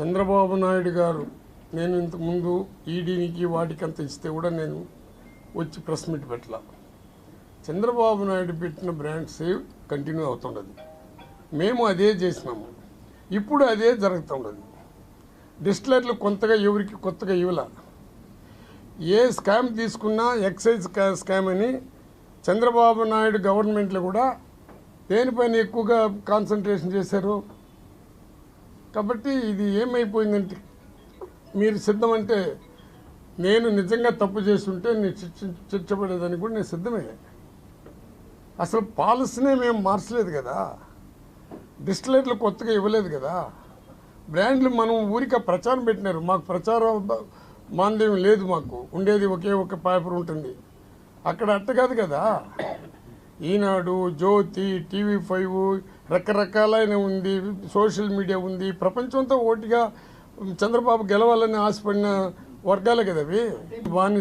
చంద్రబాబు నాయుడు గారు నేను ఇంతకుముందు ఈడీనికి వాటికి అంత ఇస్తే కూడా నేను వచ్చి ప్రెస్ మీట్ పెట్టలా. చంద్రబాబు నాయుడు పెట్టిన బ్రాండ్ సేవ్ కంటిన్యూ అవుతుండదు. మేము అదే చేసినాము. ఇప్పుడు అదే జరుగుతుండదు. డిస్టిలర్లు కొంతగా ఎవరికి కొత్తగా ఇవ్వాల. ఏ స్కామ్ తీసుకున్నా ఎక్సైజ్ స్కా- స్కామ్ అని చంద్రబాబు నాయుడు గవర్నమెంట్లో కూడా దేనిపైన ఎక్కువగా కాన్సన్ట్రేషన్ చేశారు? కాబట్టి ఇది ఏమైపోయిందంటే మీరు సిద్ధమంటే నేను నిజంగా తప్పు చేస్తుంటే నేను చర్చ- చర్చపడేదానికి కూడా నేను సిద్ధమే. అసలు పాలసీనే మేము మార్చలేదు కదా. డిస్టిలేట్లు కొత్తగా ఇవ్వలేదు కదా. బ్రాండ్లు మనం ఊరిక ప్రచారం పెట్టినారు. మాకు ప్రచారం బ- మాంద్యం లేదు మాకు. ఉండేది ఒకే ఒక పేపర్ ఉంటుంది. అక్కడ అట్ట కాదు కదా. ఈనాడు జ్యోతి టీవీ ఫైవ్ రకరకాలైన ఉంది సోషల్ మీడియా ఉంది. ప్రపంచంతో ఓటిగా చంద్రబాబు గెలవాలని ఆశపడిన వర్గాలే కదా అవి బానిస